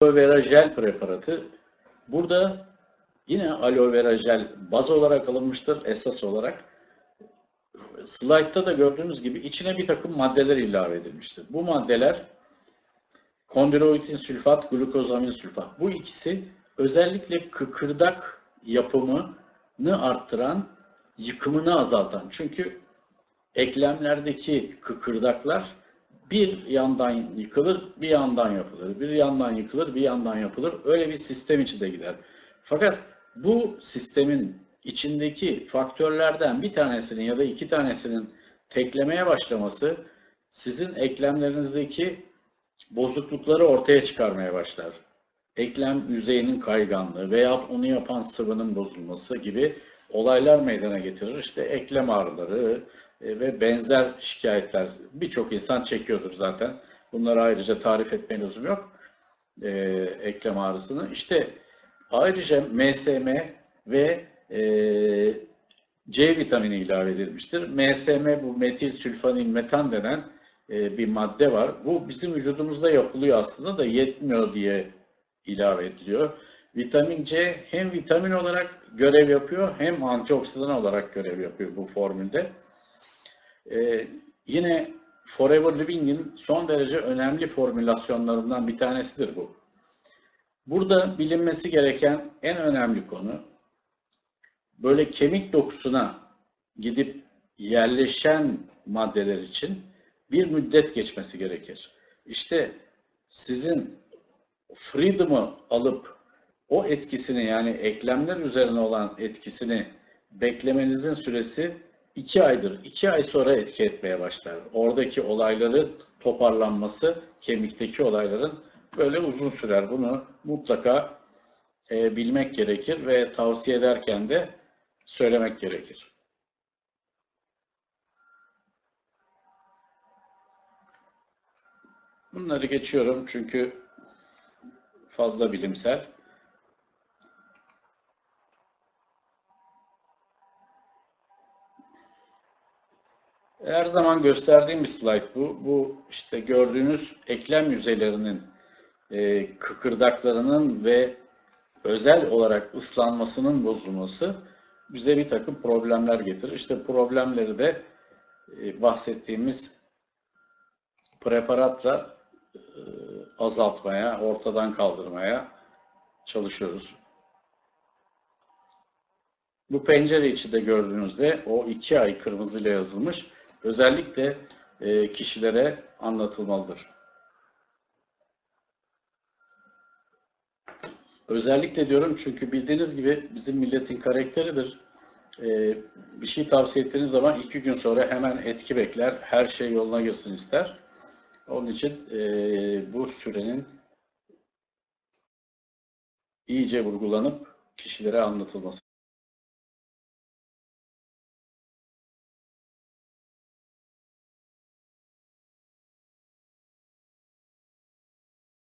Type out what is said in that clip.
aloe vera jel preparatı. Burada yine aloe vera jel baz olarak alınmıştır esas olarak. Slide'da da gördüğünüz gibi içine bir takım maddeler ilave edilmiştir. Bu maddeler kondroitin sülfat, glukozamin sülfat. Bu ikisi özellikle kıkırdak yapımını arttıran, yıkımını azaltan. Çünkü eklemlerdeki kıkırdaklar bir yandan yıkılır, bir yandan yapılır. Bir yandan yıkılır, bir yandan yapılır. Öyle bir sistem içinde gider. Fakat bu sistemin içindeki faktörlerden bir tanesinin ya da iki tanesinin teklemeye başlaması sizin eklemlerinizdeki bozuklukları ortaya çıkarmaya başlar. Eklem yüzeyinin kayganlığı veya onu yapan sıvının bozulması gibi olaylar meydana getirir. İşte eklem ağrıları e, ve benzer şikayetler birçok insan çekiyordur zaten. Bunları ayrıca tarif etmeye lüzum yok. E, eklem ağrısını. İşte ayrıca MSM ve e, C vitamini ilave edilmiştir. MSM bu metil sülfanin metan denen e, bir madde var. Bu bizim vücudumuzda yapılıyor aslında da yetmiyor diye ilave ediliyor. Vitamin C hem vitamin olarak görev yapıyor hem antioksidan olarak görev yapıyor bu formülde. Ee, yine Forever Living'in son derece önemli formülasyonlarından bir tanesidir bu. Burada bilinmesi gereken en önemli konu böyle kemik dokusuna gidip yerleşen maddeler için bir müddet geçmesi gerekir. İşte sizin freedom'ı alıp o etkisini yani eklemler üzerine olan etkisini beklemenizin süresi iki aydır. İki ay sonra etki etmeye başlar. Oradaki olayları toparlanması, kemikteki olayların böyle uzun sürer. Bunu mutlaka e, bilmek gerekir ve tavsiye ederken de söylemek gerekir. Bunları geçiyorum çünkü fazla bilimsel. Her zaman gösterdiğim bir slide bu. Bu işte gördüğünüz eklem yüzeylerinin e, kıkırdaklarının ve özel olarak ıslanmasının bozulması bize bir takım problemler getirir. İşte problemleri de e, bahsettiğimiz preparatla e, azaltmaya, ortadan kaldırmaya çalışıyoruz. Bu pencere içi de gördüğünüzde o iki ay kırmızıyla yazılmış özellikle e, kişilere anlatılmalıdır. Özellikle diyorum çünkü bildiğiniz gibi bizim milletin karakteridir. E, bir şey tavsiye ettiğiniz zaman iki gün sonra hemen etki bekler, her şey yoluna girsin ister. Onun için e, bu sürenin iyice vurgulanıp kişilere anlatılması